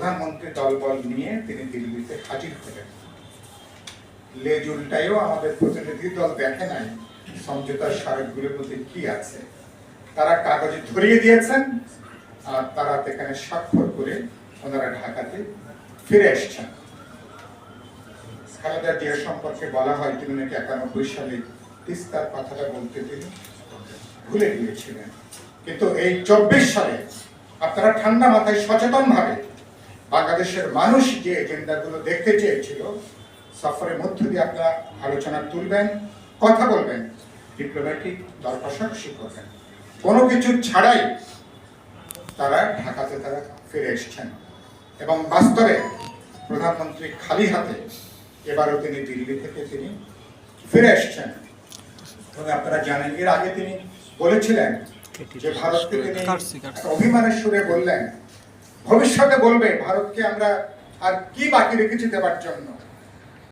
প্রধানমন্ত্রী দলবল নিয়ে তিনি দিল্লিতে হাজির হলেন। লেজ উল্টায়ও আমাদের প্রতিনিধি দল দেখে নাই সমঝোতার স্মারকগুলোর মধ্যে কি আছে। তারা কাগজে ধরিয়ে দিয়েছেন আর তারা এখানে স্বাক্ষর করে ওনারা ঢাকাতে ফিরে এসছেন। খালেদা জিয়া সম্পর্কে বলা হয়, তিনি নাকি একানব্বই সালে তিস্তার কথাটা বলতে তিনি ভুলে গিয়েছিলেন। কিন্তু এই চব্বিশ সালে আপনারা ঠান্ডা মাথায় সচেতন ভাবে বাংলাদেশের মানুষ যে এজেন্ডাগুলো দেখতে চেয়েছিল সফরের মধ্য দিয়ে আপনারা আলোচনা তুলবেন কথা বলবেন। ডিপ্লোম্যাটিক দর কষাকষি করবেন কোনো কিছু ছাড়াই তারা ঢাকাতে তারা ফিরে এসেছেন। এবং বাস্তবে প্রধানমন্ত্রী খালি হাতে এবারও তিনি দিল্লি থেকে তিনি ফিরে এসেছেন। তবে আপনারা জানেন এর আগে তিনি বলেছিলেন যে ভারতকে তিনি অভিমানের সুরে বললেন ভবিষ্যতে বলবে ভারতকে আমরা আর কি বাকি রেখেছি দেওয়ার জন্য?